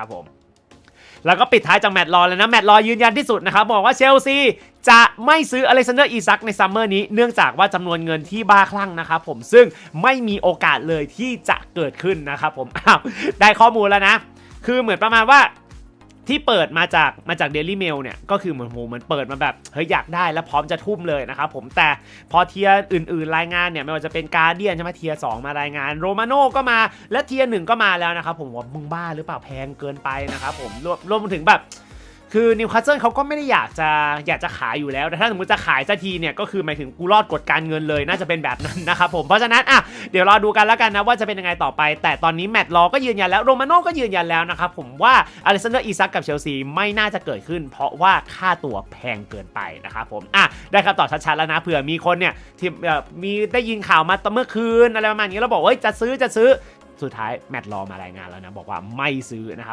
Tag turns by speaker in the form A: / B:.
A: นะครับผมแล้วก็ปิดท้ายจากแมตต์ลอเลยนะ แมตต์ลอยืนยันที่สุดนะครับ บอกว่าเชลซีจะไม่ซื้ออเล็กซานเดอร์อีซักในซัมเมอร์นี้ เนื่องจากว่าจำนวนเงินที่บ้าคลั่งนะครับผมซึ่งไม่มีโอกาสเลยที่จะเกิดขึ้นนะครับผมอ้าวได้ข้อมูลแล้วนะ คือเหมือนประมาณว่า ที่เปิดมาจากมาจากเดลี่เมลเนี่ยก็คือเหมือนโหเหมือนเปิดมาแบบเฮ้ยอยากได้แล้วพร้อมจะทุ่มเลยนะครับผมแต่พอเทียอื่น ๆ รายงานเนี่ยไม่ว่าจะเป็นการเดียนใช่ไหมเทียสมารายงานโรมาโน่ก็มาและเทียหนึ่งก็มาแล้วนะครับผมว่ามึงบ้าหรือเปล่าแพงเกินไปนะครับผมรวมรวมถึงแบบ คือนิวคาสเซิลเขาก็ไม่ได้อยากจะอยากจะขายอยู่แล้ว แต่ถ้าสมมติจะขายสักทีเนี่ยก็คือหมายถึงกูรอดกฎการเงินเลยน่าจะเป็นแบบนั้นนะครับผม เพราะฉะนั้นอะเดี๋ยวรอดูกันแล้วกันนะว่าจะเป็นยังไงต่อไป แต่ตอนนี้แมตต์ลอก็ยืนยันแล้วโรมาโน่ก็ยืนยันแล้วนะครับผมว่าอเล็กซานเดอร์อีซักกับเชลซีไม่น่าจะเกิดขึ้น เพราะว่าค่าตัวแพงเกินไปนะครับผมอะได้คำตอบชัดๆแล้วนะเผื่อมีคนเนี่ยที่มีได้ยินข่าวมาตอนเมื่อคืนอะไรประมาณนี้แล้วบอกว่าเฮ้ยจะซื้อจะซื้อสุดท้ายแมตต์ลอมารายงานแล้วนะบอกว่าไม่ซื้อนะครับ